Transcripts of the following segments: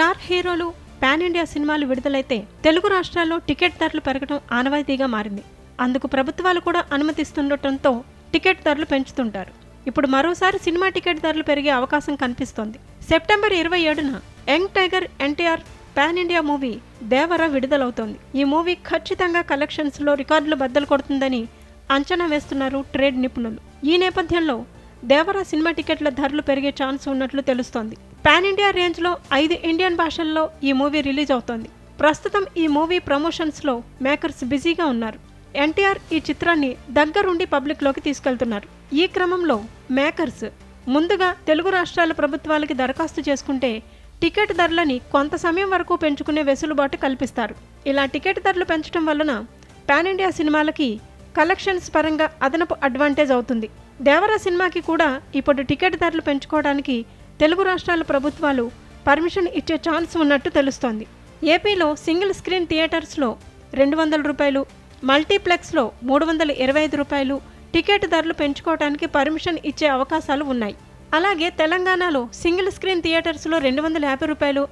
Star హీరోలు pan India సినిమాలు విడుదలైతే తెలుగు రాష్ట్రాల్లో టికెట్ ధరలు పెరగడం ఆనవాయితీగా మారింది. అందుకు ప్రభుత్వాలు కూడా అనుమతిస్తుండటంతో టికెట్ ధరలు పెంచుతుంటారు. ఇప్పుడు మరోసారి సినిమా టికెట్ ధరలు పెరిగే అవకాశం కనిపిస్తోంది. సెప్టెంబర్ ఇరవై ఏడున young tiger NTR pan India movie Devara విడుదలవుతోంది. ఈ మూవీ ఖచ్చితంగా కలెక్షన్స్లో రికార్డులు బద్దలు కొడుతుందని అంచనా వేస్తున్నారు ట్రేడ్ నిపుణులు. ఈ నేపథ్యంలో దేవర సినిమా టికెట్ల ధరలు పెరిగే ఛాన్స్ ఉన్నట్లు తెలుస్తోంది. పాన్ ఇండియా రేంజ్లో ఐదు ఇండియన్ భాషల్లో ఈ మూవీ రిలీజ్ అవుతోంది. ప్రస్తుతం ఈ మూవీ ప్రమోషన్స్లో మేకర్స్ బిజీగా ఉన్నారు. ఎన్టీఆర్ ఈ చిత్రాన్ని దగ్గరుండి పబ్లిక్లోకి తీసుకెళ్తున్నారు. ఈ క్రమంలో మేకర్స్ ముందుగా తెలుగు రాష్ట్రాల ప్రభుత్వాలకి దరఖాస్తు చేసుకుంటే టికెట్ ధరలని కొంత సమయం వరకు పెంచుకునే వెసులుబాటు కల్పిస్తారు. ఇలా టికెట్ ధరలు పెంచడం వలన పాన్ ఇండియా సినిమాలకి కలెక్షన్స్ పరంగా అదనపు అడ్వాంటేజ్ అవుతుంది. దేవర సినిమాకి కూడా ఇప్పుడు టికెట్ ధరలు పెంచుకోవడానికి తెలుగు రాష్ట్రాల ప్రభుత్వాలు పర్మిషన్ ఇచ్చే ఛాన్స్ ఉన్నట్టు తెలుస్తోంది. ఏపీలో సింగిల్ స్క్రీన్ థియేటర్స్లో రెండు వందల రూపాయలు మల్టీప్లెక్స్లో మూడు వందల ఇరవై ఐదు రూపాయలు టికెట్ ధరలు పెంచుకోవడానికి పర్మిషన్ ఇచ్చే అవకాశాలు ఉన్నాయి. అలాగే తెలంగాణలో సింగిల్ స్క్రీన్ థియేటర్స్లో రెండు వందల యాభై రూపాయలు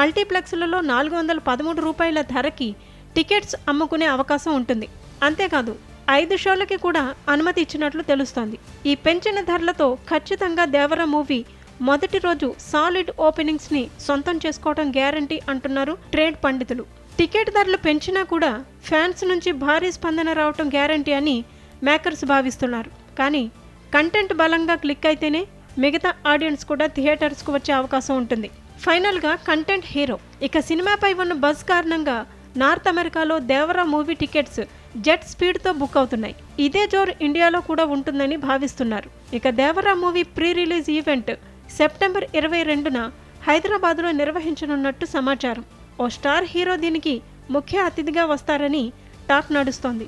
మల్టీప్లెక్స్లలో నాలుగు వందల పదమూడు రూపాయల ధరకి టికెట్స్ అమ్ముకునే అవకాశం ఉంటుంది. అంతేకాదు ఐదు షోలకి కూడా అనుమతి ఇచ్చినట్లు తెలుస్తోంది. ఈ పెంచిన ధరలతో ఖచ్చితంగా దేవర మూవీ మొదటి రోజు సాలిడ్ ఓపెనింగ్స్ని సొంతం చేసుకోవడం గ్యారంటీ అంటున్నారు ట్రేడ్ పండితులు. టికెట్ ధరలు పెంచినా కూడా ఫ్యాన్స్ నుంచి భారీ స్పందన రావటం గ్యారంటీ అని మేకర్స్ భావిస్తున్నారు. కానీ కంటెంట్ బలంగా క్లిక్ అయితేనే మిగతా ఆడియన్స్ కూడా థియేటర్స్కు వచ్చే అవకాశం ఉంటుంది. ఫైనల్గా కంటెంట్ హీరో ఇక సినిమాపై ఉన్న బజ్ కారణంగా నార్త్ అమెరికాలో దేవరా మూవీ టికెట్స్ జెట్ స్పీడ్తో బుక్ అవుతున్నాయి. ఇదే జోర్ ఇండియాలో కూడా ఉంటుందని భావిస్తున్నారు. ఇక Devara movie pre release event September ఇరవై రెండున హైదరాబాద్లో నిర్వహించనున్నట్టు సమాచారం. ఓ స్టార్ హీరో దీనికి ముఖ్య అతిథిగా వస్తారని టాక్ నడుస్తోంది.